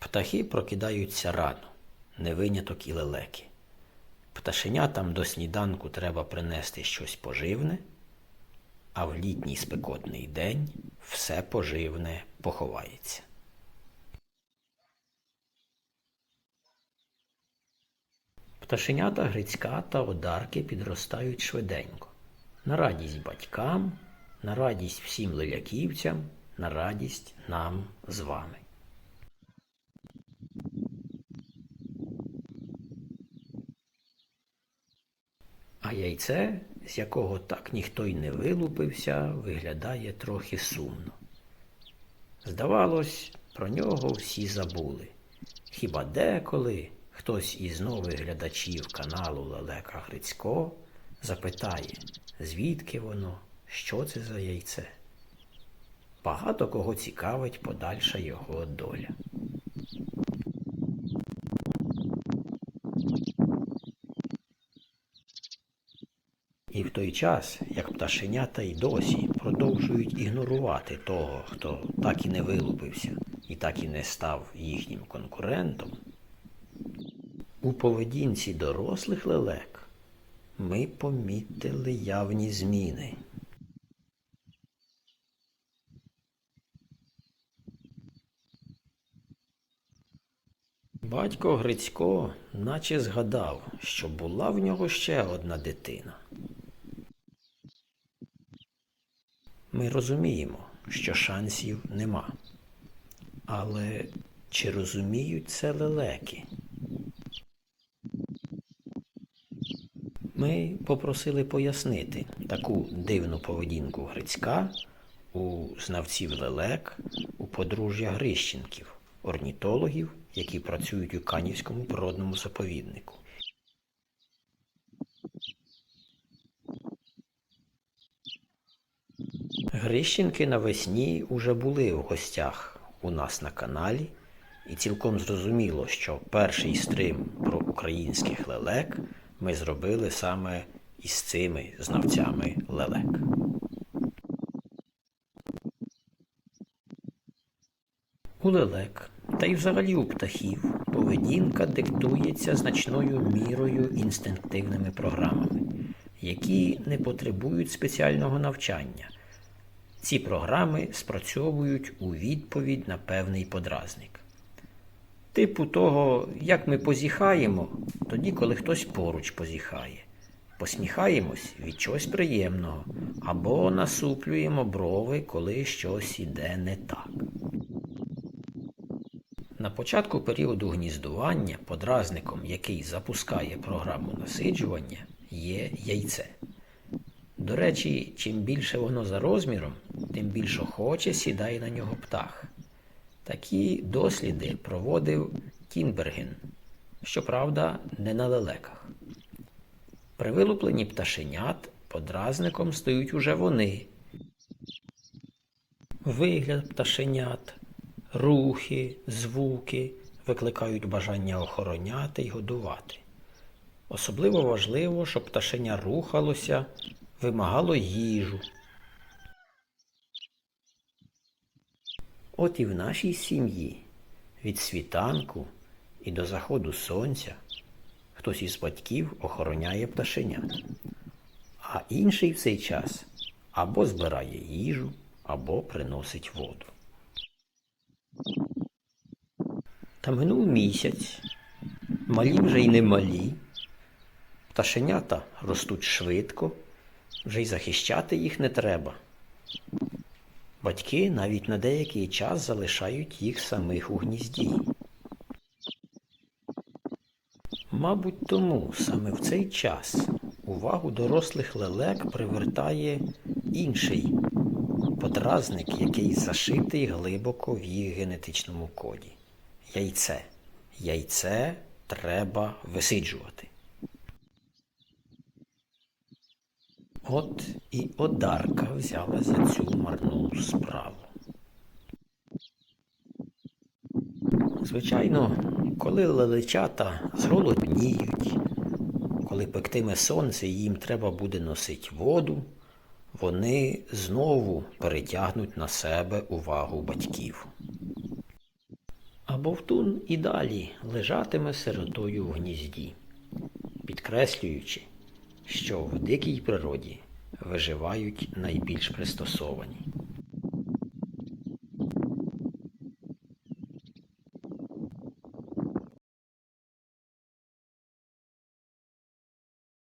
Птахи прокидаються рано, не виняток і лелеки. Пташенятам до сніданку треба принести щось поживне, а в літній спекотний день все поживне поховається. Пташенята Грицька та Одарки підростають швиденько. На радість батькам, на радість всім леляківцям, на радість нам з вами. А яйце, з якого так ніхто й не вилупився, виглядає трохи сумно. Здавалось, про нього всі забули. Хіба деколи хтось із нових глядачів каналу Лелека Грицько запитає, звідки воно, що це за яйце? Багато кого цікавить подальша його доля. І в той час, як пташенята й досі продовжують ігнорувати того, хто так і не вилупився і так і не став їхнім конкурентом, у поведінці дорослих лелек ми помітили явні зміни. Батько Грицько наче згадав, що була в нього ще одна дитина. Ми розуміємо, що шансів нема. Але чи розуміють це лелеки? Ми попросили пояснити таку дивну поведінку Грицька у знавців лелек, у подружжя Грищенків, орнітологів, які працюють у Канівському природному заповіднику. Грищенки навесні уже були в гостях у нас на каналі, і цілком зрозуміло, що перший стрим про українських лелек ми зробили саме із цими знавцями лелек. У лелек та й взагалі у птахів поведінка диктується значною мірою інстинктивними програмами, які не потребують спеціального навчання. Ці програми спрацьовують у відповідь на певний подразник. Типу того, як ми позіхаємо, тоді, коли хтось поруч позіхає. Посміхаємось від чогось приємного, або насуплюємо брови, коли щось іде не так. На початку періоду гніздування подразником, який запускає програму насиджування, є яйце. До речі, чим більше воно за розміром, тим більше охоче сідає на нього птах. Такі досліди проводив Тінберген, щоправда, не на лелеках. При вилупленні пташенят подразником стають уже вони. Вигляд пташенят, рухи, звуки викликають бажання охороняти й годувати. Особливо важливо, щоб пташеня рухалося, вимагало їжу. От і в нашій сім'ї від світанку і до заходу сонця хтось із батьків охороняє пташенят, а інший в цей час або збирає їжу, або приносить воду. Та минув місяць, малі вже й не малі. Пташенята ростуть швидко, вже й захищати їх не треба. Батьки навіть на деякий час залишають їх самих у гнізді. Мабуть, тому саме в цей час увагу дорослих лелек привертає інший подразник, який зашитий глибоко в їх генетичному коді. Яйце. Яйце треба висиджувати. От і Одарка взяла за цю марну справу. Звичайно, коли лелечата зголодніють, коли пектиме сонце і їм треба буде носити воду, вони знову перетягнуть на себе увагу батьків. А бовтун і далі лежатиме сиротою в гнізді, підкреслюючи, що в дикій природі виживають найбільш пристосовані.